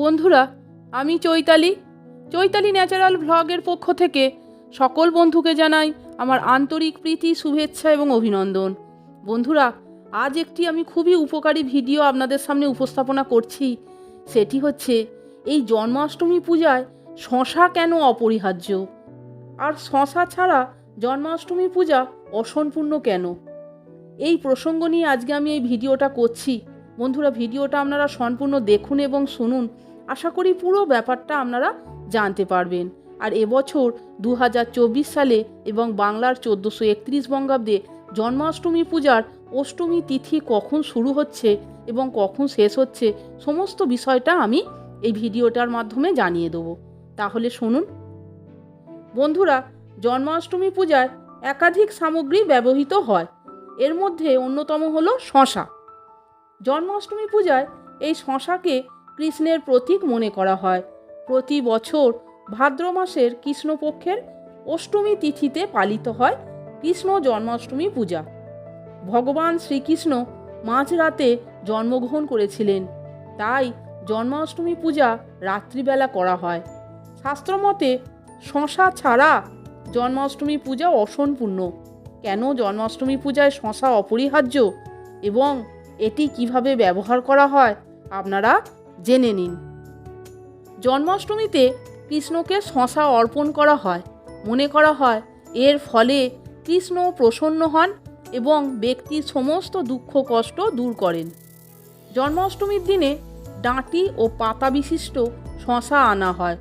বন্ধুরা, আমি চৈতালি। চৈতালি ন্যাচারাল ভ্লগের পক্ষ থেকে সকল বন্ধুকে জানাই আমার আন্তরিক প্রীতি, শুভেচ্ছা এবং অভিনন্দন। বন্ধুরা, আজ একটি আমি খুবই উপকারী ভিডিও আপনাদের সামনে উপস্থাপনা করছি। সেটি হচ্ছে, এই জন্মাষ্টমী পূজায় শশা কেন অপরিহার্য? আর শশা ছাড়া জন্মাষ্টমী পূজা অসম্পূর্ণ কেন? এই প্রসঙ্গ নিয়ে আজকে আমি এই ভিডিওটা করছি। বন্ধুরা, ভিডিওটা আপনারা সম্পূর্ণ দেখুন এবং শুনুন। আশা করি পুরো ব্যাপারটা আপনারা জানতে পারবেন। আর এবছর দু হাজার চব্বিশ সালে এবং বাংলার চোদ্দোশো একত্রিশ বঙ্গাব্দে জন্মাষ্টমী পূজার অষ্টমী তিথি কখন শুরু হচ্ছে এবং কখন শেষ হচ্ছে সমস্ত বিষয়টা আমি এই ভিডিওটার মাধ্যমে জানিয়ে দেবো। তাহলে শুনুন। বন্ধুরা, জন্মাষ্টমী পূজায় একাধিক সামগ্রী ব্যবহৃত হয়। এর মধ্যে অন্যতম হলো শশা। জন্মাষ্টমী পূজায় এই শশাকে কৃষ্ণের প্রতীক মনে করা হয়। প্রতি বছর ভাদ্র মাসের কৃষ্ণপক্ষের অষ্টমী তিথিতে পালিত হয় কৃষ্ণ জন্মাষ্টমী পূজা। ভগবান শ্রীকৃষ্ণ মাঝরাতে জন্মগ্রহণ করেছিলেন। তাই জন্মাষ্টমী পূজা রাত্রিবেলা করা হয়। শাস্ত্রমতে শশা ছাড়া জন্মাষ্টমী পূজা অসম্পূর্ণ। কেন জন্মাষ্টমী পূজায় শশা অপরিহার্য? এবং এটি কীভাবে ব্যবহার করা হয়? আপনারা জেনে নিন। জন্মাষ্টমীতে কৃষ্ণকে শশা অর্পণ করা হয়। মনে করা হয়, এর ফলে কৃষ্ণ প্রসন্ন হন এবং ব্যক্তির সমস্ত দুঃখ কষ্ট দূর করেন। জন্মাষ্টমীর দিনে ডাঁটি ও পাতা বিশিষ্ট শশা আনা হয়।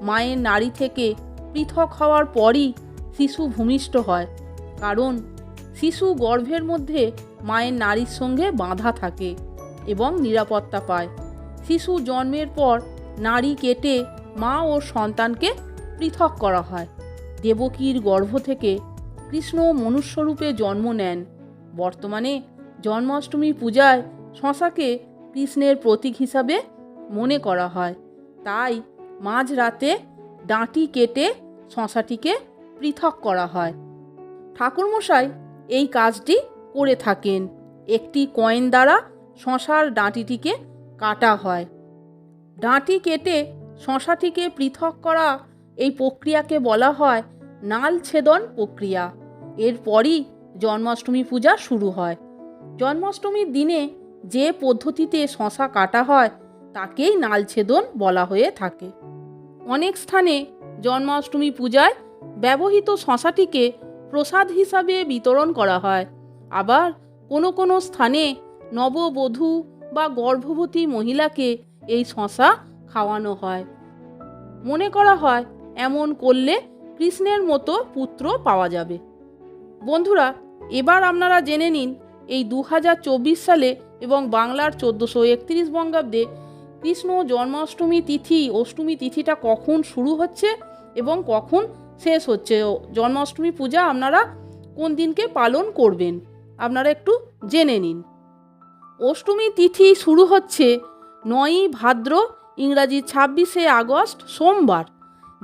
মায়ের নাড়ি থেকে পৃথক হওয়ার পরই শিশু ভূমিষ্ঠ হয়, কারণ শিশু গর্ভের মধ্যে মায়ের নারীর সঙ্গে বাঁধা থাকে এবং নিরাপত্তা পায়। শিশু জন্মের পর নারী কেটে মা ও সন্তানকে পৃথক করা হয়। দেবকীর গর্ভ থেকে কৃষ্ণ মনুষ্যরূপে জন্ম নেন। বর্তমানে জন্মাষ্টমী পূজায় শশাকে কৃষ্ণের প্রতীক হিসাবে মনে করা হয়। তাই মাঝরাতে ডাঁটি কেটে শশাটিকে পৃথক করা হয়। ঠাকুরমশাই এই কাজটি করে থাকেন। একটি কয়েন দ্বারা শশার ডাঁটিটিকে কাটা হয়। ডাঁটি কেটে শশাটিকে পৃথক করা এই প্রক্রিয়াকে বলা হয় নাল ছেদন প্রক্রিয়া এরপরই জন্মাষ্টমী পূজা শুরু হয়। জন্মাষ্টমীর দিনে যে পদ্ধতিতে শশা কাটা হয়, তাকেই নাল ছেদন বলা হয়ে থাকে। অনেক স্থানে জন্মাষ্টমী পূজায় ব্যবহৃত শশাটিকে প্রসাদ হিসাবে বিতরণ করা হয়। আবার কোনো কোনো স্থানে নববধূ বা গর্ভবতী মহিলাকে এই শশা খাওয়ানো হয়। মনে করা হয়, এমন করলে কৃষ্ণের মতো পুত্র পাওয়া যাবে। বন্ধুরা, এবার আপনারা জেনে নিন, এই দু হাজার চব্বিশ সালে এবং বাংলার চোদ্দোশো একত্রিশ বঙ্গাব্দে কৃষ্ণ জন্মাষ্টমী তিথি, অষ্টমী তিথিটা কখন শুরু হচ্ছে এবং কখন শেষ হচ্ছে? জন্মাষ্টমী পূজা আপনারা কোন দিনকে পালন করবেন? আপনারা একটু জেনে নিন। অষ্টমী তিথি শুরু হচ্ছে নয়ই ভাদ্র, ইংরাজি ছাব্বিশে আগস্ট, সোমবার।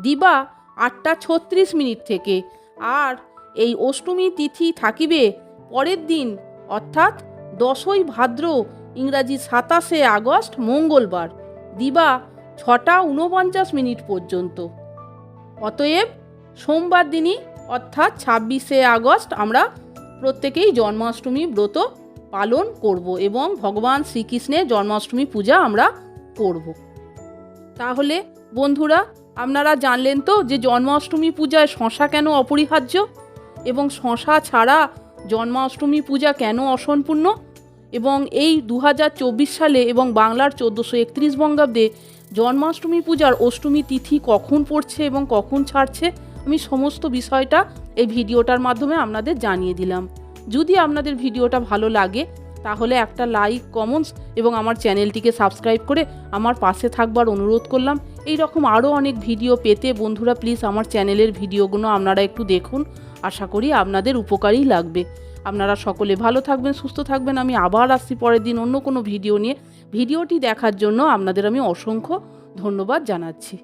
দিবা আটটা ছত্রিশ মিনিট থেকে। আর এই অষ্টমী তিথি থাকিবে পরের দিন, অর্থাৎ দশই ভাদ্র, ইংরাজি সাতাশে আগস্ট, মঙ্গলবার। দিবা ছটা উনপঞ্চাশ মিনিট পর্যন্ত। অতএব সোমবার দিনই, অর্থাৎ ছাব্বিশে আগস্ট, আমরা প্রত্যেকেই জন্মাষ্টমী ব্রত পালন করব এবং ভগবান শ্রীকৃষ্ণের জন্মাষ্টমী পূজা আমরা করব। তাহলে বন্ধুরা, আপনারা জানলেন তো যে জন্মাষ্টমী পূজায় শশা কেন অপরিহার্য? এবং শশা ছাড়া জন্মাষ্টমী পূজা কেন অসম্পূর্ণ? এবং এই দু হাজার চব্বিশ সালে এবং বাংলার চোদ্দোশো একত্রিশ বঙ্গাব্দে জন্মাষ্টমী পূজার অষ্টমী তিথি কখন পড়ছে এবং কখন ছাড়ছে, আমি সমস্ত বিষয়টা এই ভিডিওটার মাধ্যমে আপনাদের জানিয়ে দিলাম। যদি আপনাদের ভিডিওটা ভালো লাগে, তাহলে একটা লাইক কমেন্টস এবং আমার চ্যানেলটিকে সাবস্ক্রাইব করে আমার পাশে থাকবার অনুরোধ করলাম। এই রকম আরও অনেক ভিডিও পেতে বন্ধুরা প্লিজ আমার চ্যানেলের ভিডিওগুলো আপনারা একটু দেখুন। আশা করি আপনাদের উপকারই লাগবে। আপনারা সকলে ভালো থাকবেন, সুস্থ থাকবেন। আমি আবার আসছি পরের দিন অন্য কোনো ভিডিও নিয়ে। ভিডিওটি দেখার জন্য আপনাদের আমি অসংখ্য ধন্যবাদ জানাচ্ছি।